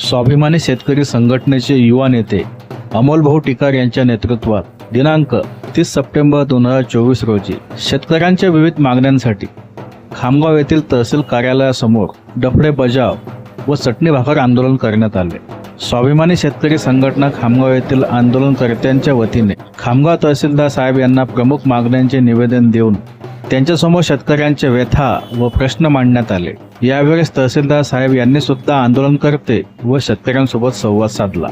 स्वाभिमानी शेतकरी संघटनेचे युवा नेते अमोलभाऊ टिकार यांच्या नेतृत्वात दिनांक तीस सप्टेंबर दोन हजार चोवीस रोजी शेतकऱ्यांच्या विविध मागण्यांसाठी खामगाव येथील तहसील कार्यालयासमोर डफडे बजाव व चटणी भाकर आंदोलन करण्यात आले. स्वाभिमानी शेतकरी संघटना खामगाव येथील आंदोलनकर्त्यांच्या वतीने खामगाव तहसीलदार साहेब यांना प्रमुख मागण्यांचे निवेदन देऊन त्यांच्यासमोर शेतकऱ्यांचे व्यथा व प्रश्न मांडण्यात आले. यावेळेस तहसीलदार साहेब यांनी सुद्धा आंदोलनकर्ते व शेतकऱ्यांसोबत संवाद साधला.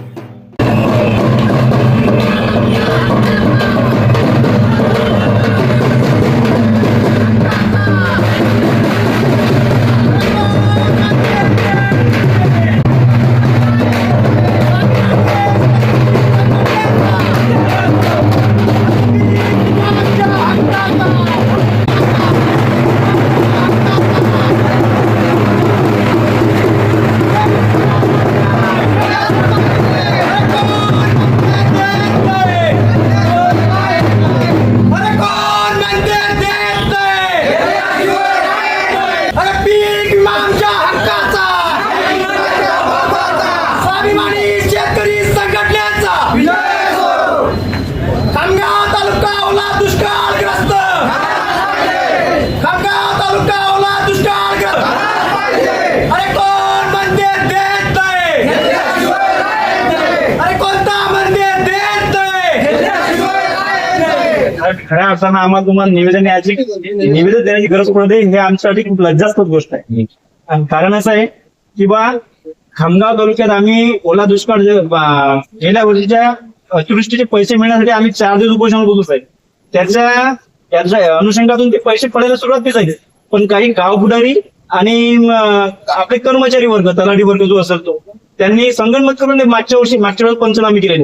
खऱ्या अर्थानं आम्हाला तुम्हाला निवेदन याची निवेदन देण्याची गरज पडते हे आमच्यासाठी खूप लज्जास्पद गोष्ट आहे. कारण असं आहे की बा खामगाव तालुक्यात आम्ही ओला दुष्काळ बा, गेल्या वर्षीच्या अतिवृष्टीचे पैसे मिळण्यासाठी आम्ही चार दिवस उपोषण बोलत आहे त्याच्या त्याच्या अनुषंगातून ते पैसे पडायला सुरुवात केली आहे पण काही गाव पुढारी आणि आपले कर्मचारी वर्ग तलाठी वर्ग जो असेल तो त्यांनी संगणमत करून मागच्या वर्षी मागच्या वेळेस पंचनामे केले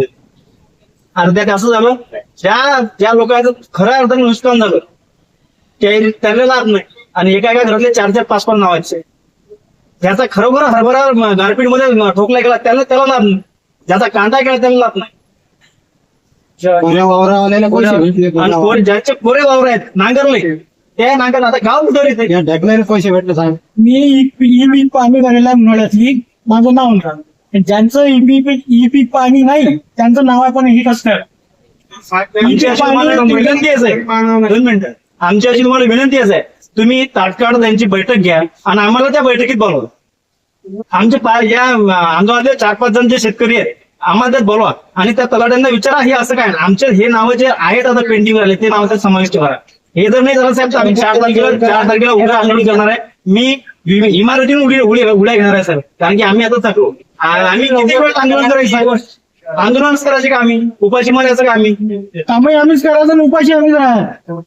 त्यात असं झालं ज्या ज्या लोकांचं खऱ्या अर्थाने नुकसान झालं ते त्यांना लाभ नाही. आणि एका एका घरातले चार चार पाच पाच नावाचे ज्याचा खरोखर हरभरा गारपीटमध्ये ठोकला गेला त्याला त्याला लाभ नाही. ज्याचा कांदा गेला त्याला लाभ नाही. वावरावाल्याला ज्याचे कोरे वावर आहेत नांगरले त्या नांगर आता गाव ढकलायला पैसे भेटले साहेब. मी पाणी भरायला उन्हाळ्यातली माझं नाव ज्यांचं ई पीक ई पीक पाणी नाही त्यांचं नाव हे कसं काय? आमची अशी तुम्हाला विनंती आहे. साहेब. दोन मिनिटं. आमची अशी तुम्हाला विनंती आहे. तुम्ही तात्काळ त्यांची बैठक घ्या आणि आम्हाला त्या बैठकीत बोलवा. आमचे या आंदोलनातले चार पाच जण जे शेतकरी आहेत आम्हाला त्यात बोलवा. आणि त्या तलाट्यांना विचारा हे असं काय? आमचे हे नावं जे आहेत आता पेंडिंग आले ते नाव त्यात समाविष्ट करा. हे जर नाही झालं साहेब आम्ही चार तारखेला चार तारखेला उद्या आंदोलन करणार आहे. मी इमारतीने उडी उडी उड्या घेणार आहे साहेब. कारण की आम्ही आता आम्ही किती वेळ आंदोलन करायचं? साहेब आंदोलनच करायचे का आम्ही? उपाशी मारायचं का आम्ही? कामही आम्हीच करायचं आणि उपाशी आम्हीच राहायचं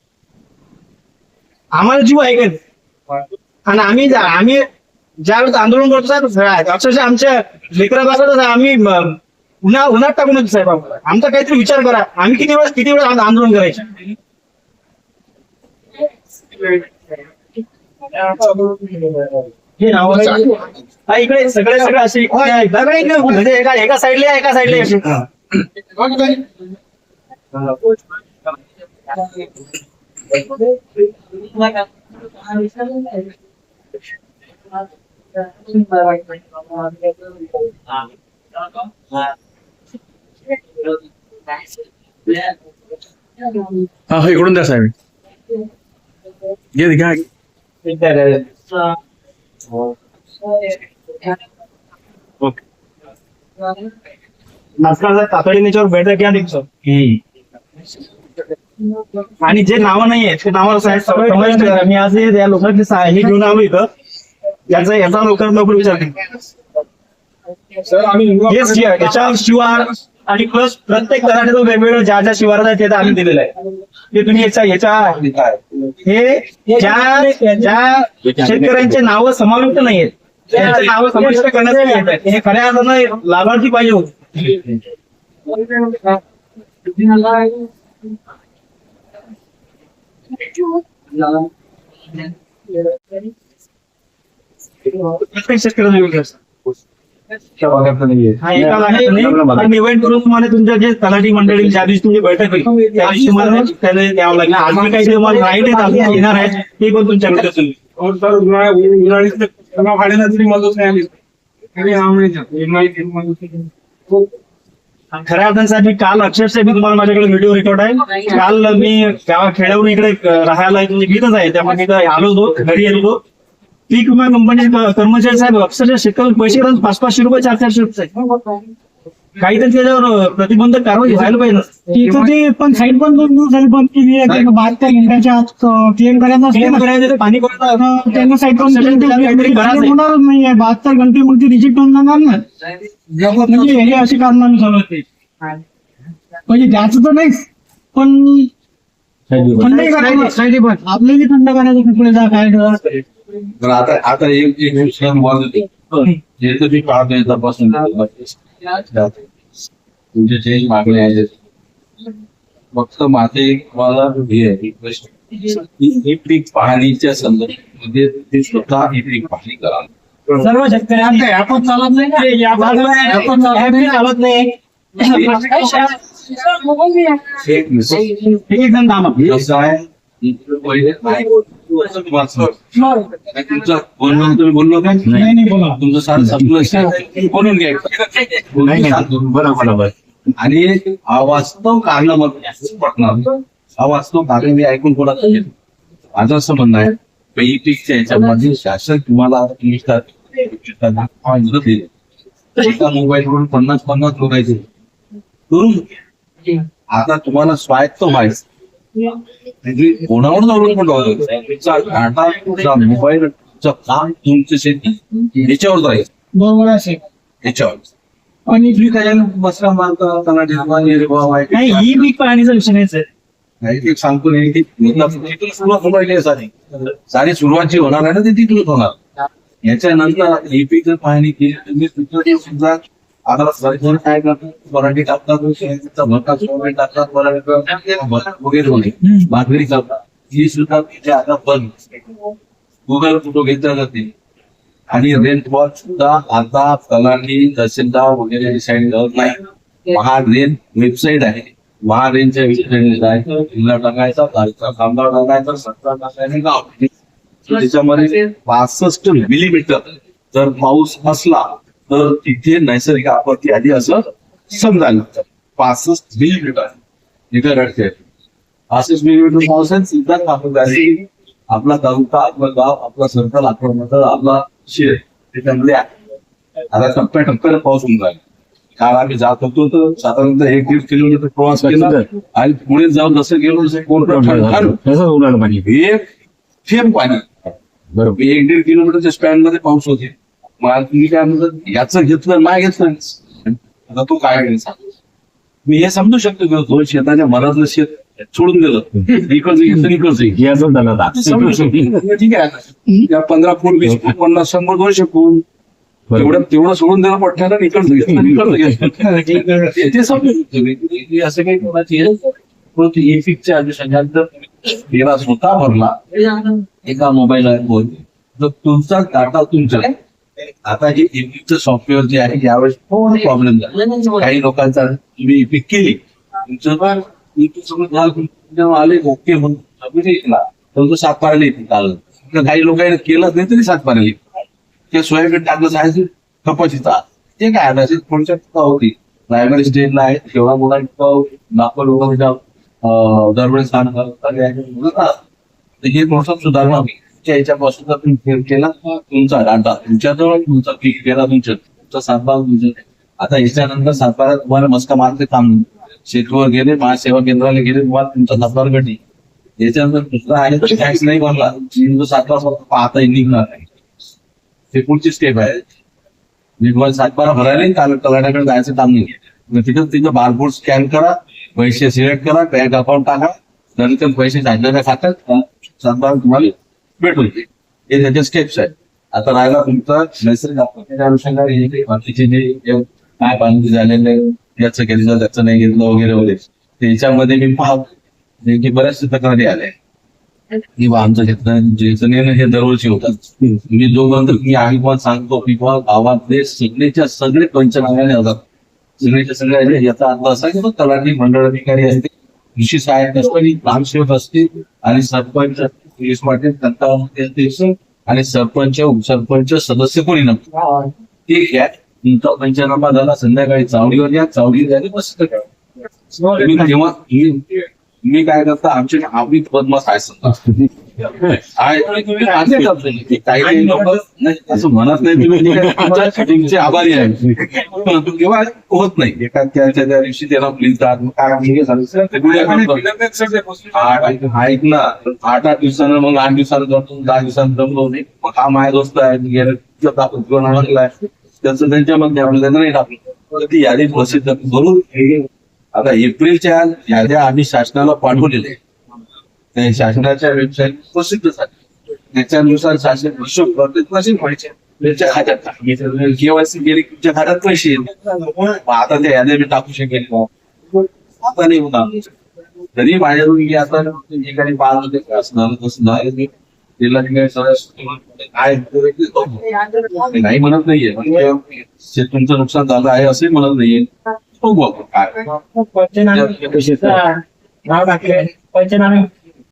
आम्हाला जीव आहे का आणि आम्ही जा- आम्ही ज्यावेळेस आंदोलन करतो साहेब अक्षरशः आमच्या लेकरा बाळाचं आम्ही उन्हा उन्हात टाकून येतो साहेब. आमचा काहीतरी विचार करा. आम्ही किती वेळेस किती वेळेस आंद- आंदोलन करायचे? हे नाव हा इकडे सगळे सगळे असे इकडे आहे. सगळे इकडे म्हणजे एका एका साईडला एका साईडला असे. हा हो इकडून द्या साहेब घे घ्या तातडीने याच्यावर घ्या आणि जे नावं नाही आहेत ते नावं साहेब. मी आज या लोकांची सा- हे घेऊन आलो इथं. याचा याचा लोकांना विचार याच्यावर शिवार आणि प्लस प्रत्येक तलाठ्याचं वेगवेगळं ज्या ज्या शिवारात आहे ते तर आम्ही दिलेलं आहे. ते तुम्ही याच्या याच्या हे ज्या ज्या शेतकऱ्यांचे नावं समाविष्ट नाही आहेत त्यांचे नावं समाविष्ट करण्यासाठी येत आहेत. हे खऱ्या अर्थानं लाभार्थी पाहिजे होते. प्रत्येक शेतकऱ्याला वेगवेगळं हा, इव्हेंट करून तुम्हाला तुमच्या जे तलाठी मंडळी ज्या दिवशी तुमची बैठक होईल त्या दिवशी तुम्हाला त्याला द्यावं लागेल. अजून काही तुम्हाला राईट आहेत अजून येणार आहेत ते पण तुमच्याकडे असेल खऱ्या अर्थासाठी काल अक्षरशः मी तुम्हाला माझ्याकडे व्हिडिओ रेकॉर्ड आहे. काल मी गावा खेड्यावरून इकडे राहायला इथे इथंच आहे. त्यामुळे आलो होतो घरी येत पीक विमा कंपनीचे कर्मचारी साहेब अक्षरशः शेतकऱ्यांना पैसे देतात पाच पाचशे रुपये चार चारशे रुपये काहीतरी त्याच्यावर प्रतिबंधक कारवाई व्हायला पाहिजे. तिथं ते पण साईड पण दोन दिवस झाली बंद केली आहे. बहात्तर घंट्याच्या आत क्लिअर करायचं असलं क्लेम ना, करायचं ते पाणी तर त्यांना साईड पण Certain clear काहीतरी करायचं आहे. होणारच नाहीये बहात्तर घंटे मग ते रिजेक्ट होऊन जाणार ना. म्हणजे हे अशी कारणाने चालू होते म्हणजे द्यायचं तर नाहीच. पण थंड करायचं आपल्याला थंड करायचं कुठे जा काय. तर आता आता एक एक दुसरा वाद जे मी पाहतो येतापासून तुमचे जे मागणे आहेत फक्त माझे मला हे आहे ही पीक पाहणीच्या संदर्भामध्ये ते स्वतः ही पीक पाहणी करा. सर्व शेतकऱ्यांना आपण चालत नाही आपण चालत नाही. एक मिनिट. एक एकदम थांबा आणि बोललो नाही बोला तुमचं सार संपलं बोलून घ्यायचं बरोबर आणि हा वास्तव कारण पटणार हा वास्तव कारण मी ऐकून कोणाचं माझं असं म्हणणं आहे पैकीच्या याच्यामध्ये शासन तुम्हाला एका मोबाईलवरून पन्नास पन्नास लोकायचे करून आता तुम्हाला स्वायत्त व्हायचं म्हणजे कोणावर अवलंबून राहतो तुमचा डाटा तुमचा मोबाईल तुमचं काम तुमची शेती याच्यावर जाईल बरोबर साहेब. याच्यावर. आणि तुम्ही त्याला निर्माण निर्भाव आहे? नाही ही पीक पाहणीचा विषय नाहीच आहे नाही ते सांगतो नाही की तिथून सुरुवात होणार आहे सारी सारी सुरुवात जी होणार आहे ना ती तिथूनच होणार. याच्यानंतर लिपिक पाहणी केली तुम्ही सुद्धा आता सरकार काय करतात मराठी टाकतात सोने टाकतात वगैरे भाकरी ही सुद्धा तिथे आता बंद. गुगल फोटो घेतला जाते आणि रेंट वॉच सुद्धा आता तलाठी तहसीलदार वगैरे डिसाईड करत नाही. महारेन वेबसाईट आहे. महारेनच्या वेबसाईट आहे. जिल्हा टाकायचा तालुका कामगार टाकायचा सत्ता टाकायचा गाव. त्याच्यामध्ये पासष्ट मिलीमीटर जर पाऊस असला तर तिथे नैसर्गिक आपत्ती आली असं समजायला लागतं. पासष्ट मिलीमीटर पासष्ट मिलीमीटर पावसाने सुद्धा कामगारी आपला तालुका आपलं गाव आपला सर्कल आपला आपला शेर आहे. आता टप्प्या टप्प्याला पाऊस होऊन राहिला काल आम्ही जात होतो तर साधारणतः एक दीड किलोमीटर प्रवास केला आणि पुढे जाऊन जसं गेलो तसं कोण एक थेंब पाणी. बरोबर. एक दीड किलोमीटरच्या स्पॅनमध्ये पाऊस होते. मग तुम्ही काय म्हणतात याचं घेतलं नाही घेतलं. आता तू काय मी हे समजू शकतो की दोन शेताच्या मनातलं शेत सोडून दिलं. इकडचं घेतलं इकडचं समजू शकतो. ठीक आहे या पंधरा फूट वीस फूट पन्नास शंभर दोनशे फूट. तेवढं तेवढं सोडून दिलं पठ्ठ्याला इकडचं घेतलं इकडचं घेतलं ते- ते समजू शकतो. मी. असं काही कोणाची हे- परंतु फिक्सच्या अनुषंगाने तेरा स्वतः भरला. एका मोबाईल ॲपवर तर तुमचा डाटा तुमचा. आता हे इपिकचं सॉफ्टवेअर जे आहे यावेळेस थोडं प्रॉब्लेम झाला. काही लोकांचा तुम्ही इपिक केली. तुमचं आले ओके म्हणून. आम्ही परंतु सात पारायला येते काही लोकांनी केलंच नाही तरी सात पारायला ते सोयाबीन टाकलं आहे कपाशीचा. ते काय आता थोडच्या टीका होती प्रायमरी स्टेजला आहे. तेवढा मोठा टीका होती नागपूर लोकांच्या दरवेळी स्थान हे मोठा सुधारणा होईल याच्यापासून जर तुम्ही फेर केला तुमचा डाटा? तुमच्याजवळ तुमचा पीक केला तुमच्या तुमचा सातबारा तुमच्या आता याच्यानंतर सातबारा तुम्हाला मस्का मारते काम नाही. गेले महासेवा केंद्राला गेले तुम्हाला तुमचा सातबारा भेटली. याच्यानंतर दुसरा आहे तर टॅक्स नाही भरला. हिंदू सातबारा फक्त पाहता निघणार नाही ते पुढची स्टेप आहे. मी तुम्हाला सातबारा भरायला काल तलाट्याकडे जायचं काम नाही. तिथं तिथं बारकोड स्कॅन करा पैसे सिलेक्ट करा बँक अकाउंट टाका. नंतर पैसे जायच्या खात्यात. सातबारा तुम्हाला भेटून हे त्याचे स्टेप्स आहेत. आता राहिला तुमचा नैसर्गिक आपत्तीच्या अनुषंगाने हे काही बाकीचे जे काय बांधणी झालेले याचं घेतलं त्याचं नाही घेतलं वगैरे वगैरे त्याच्यामध्ये मी पाहतो. की बऱ्याचशा तक्रारी आल्या की आमचं घेतलं ज्याचं नाही हे दरवर्षी होतात. मी जोपर्यंत मी आम्ही पण सांगतो की बा गावातले सगळेच्या सगळे पंचनाम्याने होतात. सगळेच्या सगळे याचा अर्थ असा की तो तलाठी मंडळ अधिकारी असते कृषी सहाय्यक असते ग्रामसेवक असते आणि सरपंच पोलीस पाटील तंटामध्ये असते आणि सरपंच उपसरपंच सदस्य कोणी नसतो ते घ्या. तुमचा पंचनामा झाला संध्याकाळी चावडीवर या. चावडी झाली मस्त करा. मी- काय करता आमचे आम्ही पद्मास आहे समजा काही असं म्हणत नाही तुम्ही आभारी आहे परंतु होत नाही एका त्याच्या त्या दिवशी त्याला प्लीज काय आठ- ऐक ना आठ आठ दिवसानं मग आठ दिवसानं जातो दहा दिवसानं जमलो नाही मग हा माय दोस्त आहे गेलं त्याचं त्यांच्यामध्ये मग त्यांना नाही टाकलं ती यादी प्रसिद्ध करून आता एप्रिलच्या याद्या आम्ही शासनाला पाठवलेल्या शासनाच्या वेबसाईट प्रसिद्ध झाली. त्याच्यानुसार शासन हिशोब करते पैसे व्हायचे. त्यांच्या खात्यात केवायसी गेली तुमच्या खात्यात पैसे आता त्या याद्या मी टाकू शकेल? आता नाही होणार. तरी माझ्याकडून की आता काही पार होते असं झालं तसं झालं मी तिला ती नाही म्हणत नाहीये. म्हणजे तुमचं नुकसान झालं आहे असंही म्हणत नाहीये. बघू आपण काय पंचनामे